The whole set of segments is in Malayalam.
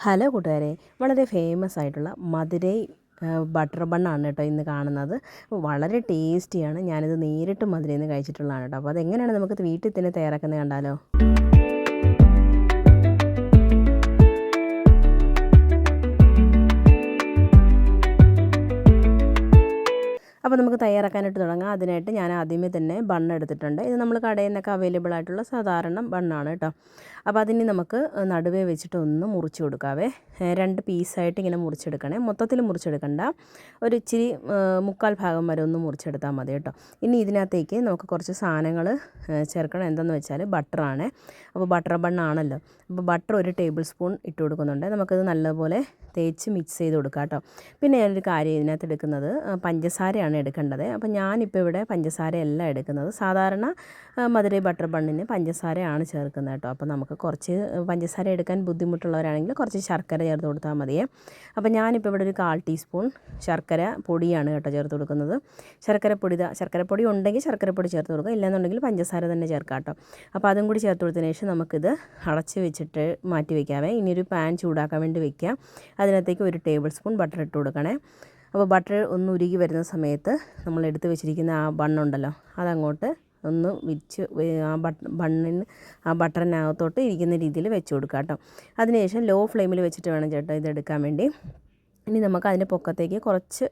ഹലോ കൂട്ടുകാരെ വളരെ ഫേമസ് ആയിട്ടുള്ള മധുരൈ ബട്ടർ ബണ്ണാണ് കേട്ടോ ഇന്ന് കാണുന്നത്. വളരെ ടേസ്റ്റിയാണ് ഞാനിത് നേരിട്ട് മധുരയിൽ നിന്ന് കഴിച്ചിട്ടുള്ളതാണ് കേട്ടോ. അപ്പോൾ അതെങ്ങനെയാണ് നമുക്ക് വീട്ടിൽ തന്നെ തയ്യാറാക്കുന്നത് കണ്ടാലോ? അപ്പോൾ നമുക്ക് തയ്യാറാക്കാനായിട്ട് തുടങ്ങാം. അതിനായിട്ട് ഞാൻ ആദ്യമേ തന്നെ ബണ്ണ് എടുത്തിട്ടുണ്ട്. ഇത് നമ്മൾ കടയിൽ നിന്നൊക്കെ അവൈലബിൾ ആയിട്ടുള്ള സാധാരണ ബണ്ണാണ് കേട്ടോ. അപ്പോൾ അതിന് നമുക്ക് നടുവേ വെച്ചിട്ട് ഒന്ന് മുറിച്ച് കൊടുക്കാവേ. രണ്ട് പീസായിട്ട് ഇങ്ങനെ മുറിച്ചെടുക്കണേ. മൊത്തത്തിൽ മുറിച്ചെടുക്കണ്ട. ഒരു ഇച്ചിരി മുക്കാൽ ഭാഗം വരെ ഒന്ന് മുറിച്ചെടുത്താൽ മതി കേട്ടോ. ഇനി ഇതിനകത്തേക്ക് നമുക്ക് കുറച്ച് സാധനങ്ങൾ ചേർക്കണം. എന്തെന്ന് വെച്ചാൽ ബട്ടറാണ് അപ്പോൾ ബട്ടർ ബണ്ണാണല്ലോ. അപ്പോൾ ബട്ടർ ഒരു ടേബിൾ സ്പൂൺ ഇട്ട് കൊടുക്കുന്നുണ്ട്. നമുക്കത് നല്ലപോലെ തേച്ച് മിക്സ് ചെയ്ത് കൊടുക്കാം കേട്ടോ. പിന്നെ ഞാനൊരു കാര്യം ഇതിനകത്ത് എടുക്കുന്നത് പഞ്ചസാരയാണ് എടുക്കേണ്ടത്. അപ്പോൾ ഞാനിപ്പോൾ ഇവിടെ പഞ്ചസാരയല്ല എടുക്കുന്നത്. സാധാരണ മധുരൈ ബട്ടർ ബണ്ണിന് പഞ്ചസാരയാണ് ചേർക്കുന്നത് കേട്ടോ. അപ്പോൾ നമുക്ക് കുറച്ച് പഞ്ചസാര എടുക്കാൻ ബുദ്ധിമുട്ടുള്ളവരാണെങ്കിൽ കുറച്ച് ശർക്കര ചേർത്ത് കൊടുത്താൽ മതിയേ അപ്പോൾ ഞാനിപ്പോൾ ഇവിടെ ഒരു കാൽ ടീസ്പൂൺ ശർക്കര പൊടിയാണ് കേട്ടോ ചേർത്ത് കൊടുക്കുന്നത്. ശർക്കര പൊടി ശർക്കര പൊടി ഉണ്ടെങ്കിൽ ശർക്കര പൊടി ചേർത്ത് കൊടുക്കുക. ഇല്ലെന്നുണ്ടെങ്കിൽ പഞ്ചസാര തന്നെ ചേർക്കാം കേട്ടോ. അപ്പോൾ അതും കൂടി ചേർത്ത് കൊടുത്തതിന് ശേഷം നമുക്കിത് അടച്ച് വെച്ചിട്ട് മാറ്റി വെക്കാമേ ഇനിയൊരു പാൻ ചൂടാക്കാൻ വേണ്ടി വെക്കാം അതിനകത്തേക്ക് ഒരു ടേബിൾ സ്പൂൺ ബട്ടർ ഇട്ട് കൊടുക്കണേ. അപ്പോൾ ബട്ടർ ഒന്ന് ഉരുകി വരുന്ന സമയത്ത് നമ്മൾ എടുത്ത് വെച്ചിരിക്കുന്ന ആ ബണ്ണുണ്ടല്ലോ അതങ്ങോട്ട് ഒന്ന് വിച്ച് ആ ബണ്ണിന് ആ ബട്ടറിനകത്തോട്ട് ഇരിക്കുന്ന രീതിയിൽ വെച്ച് കൊടുക്കുക കേട്ടോ. അതിനുശേഷം ലോ ഫ്ലെയിമിൽ വെച്ചിട്ട് വേണം ചേട്ടോ ഇതെടുക്കാൻ വേണ്ടി. ഇനി നമുക്ക് അതിന്റെ പൊക്കത്തേക്ക് കുറച്ച്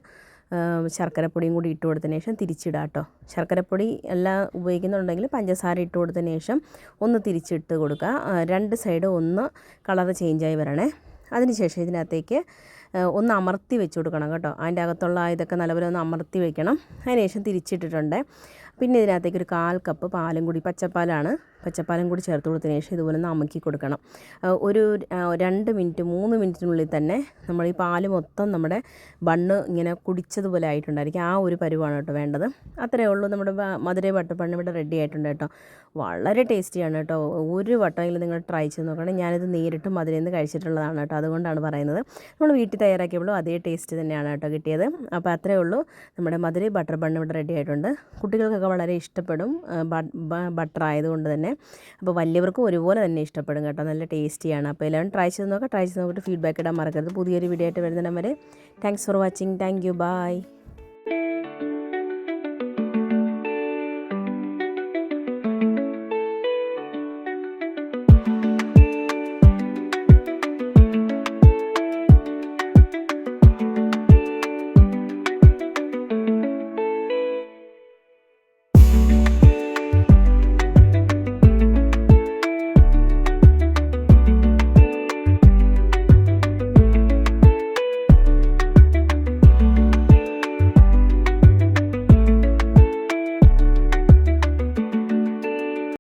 ശർക്കരപ്പൊടിയും കൂടി ഇട്ട് കൊടുത്തതിന് ശേഷം തിരിച്ചിടുക കേട്ടോ. ശർക്കരപ്പൊടി എല്ലാം ഉപയോഗിക്കുന്നുണ്ടെങ്കിൽ പഞ്ചസാര ഇട്ട് കൊടുത്തതിന് ശേഷം ഒന്ന് തിരിച്ചിട്ട് കൊടുക്കുക. രണ്ട് സൈഡ് ഒന്ന് കളർ ചേഞ്ചായി വരണേ. അതിനുശേഷം ഇതിനകത്തേക്ക് ഒന്ന് അമർത്തി വെച്ച് കൊടുക്കണം കേട്ടോ. അതിന്റെ അകത്തുള്ള ഇതൊക്കെ നല്ലപോലെ ഒന്ന് അമർത്തി വെക്കണം. അതിനുശേഷം തിരിച്ചിട്ടിട്ടുണ്ട്. പിന്നെ ഇതിനകത്തേക്ക് ഒരു കാൽ കപ്പ് പാലും കൂടി പച്ചപ്പാലാണ്. പച്ചപ്പാലും കൂടി ചേർത്ത് കൊടുത്തതിന് ശേഷം ഇതുപോലെ ഒന്ന് അമക്കി കൊടുക്കണം. ഒരു രണ്ട് മിനിറ്റ് മൂന്ന് മിനിറ്റിനുള്ളിൽ തന്നെ നമ്മൾ ഈ പാൽ മൊത്തം നമ്മുടെ ബണ്ണ് ഇങ്ങനെ കുടിച്ചതുപോലെ ആയിട്ടുണ്ടായിരിക്കും. ആ ഒരു പരുവാണ് കേട്ടോ വേണ്ടത്. അത്രയേ ഉള്ളൂ. നമ്മുടെ മധുരൈ ബട്ടർ ഇവിടെ റെഡി ആയിട്ടുണ്ട് കേട്ടോ. വളരെ ടേസ്റ്റിയാണ് കേട്ടോ. ഒരു വട്ടമെങ്കിലും നിങ്ങൾ ട്രൈ ചെയ്ത് നോക്കണം. ഞാനിത് നേരിട്ട് മധുരയിൽ നിന്ന് കഴിച്ചിട്ടുള്ളതാണ് കേട്ടോ. അതുകൊണ്ടാണ് പറയുന്നത്. നമ്മൾ വീട്ടിൽ തയ്യാറാക്കിയപ്പോഴും അതേ ടേസ്റ്റ് തന്നെയാണ് കേട്ടോ കിട്ടിയത്. അപ്പോൾ അത്രയേ ഉള്ളൂ. നമ്മുടെ മധുരൈ ബട്ടർ ബണ്ണ് ഇവിടെ റെഡി ആയിട്ടുണ്ട്. വളരെ ഇഷ്ടപ്പെടും. ബട്ടർ ആയതുകൊണ്ട് തന്നെ. അപ്പോൾ വലിയവർക്കും ഒരുപോലെ തന്നെ ഇഷ്ടപ്പെടും കേട്ടോ. നല്ല ടേസ്റ്റിയാണ് അപ്പോൾ എല്ലാവരും ട്രൈ ചെയ്ത് നോക്കാം. ട്രൈ ചെയ്ത് നോക്കിയിട്ട് ഫീഡ്ബാക്ക് ഇടാൻ മറക്കരുത്. പുതിയൊരു വീഡിയോ ആയിട്ട് വരുന്നിടം വരെ. Thanks for watching thank you bye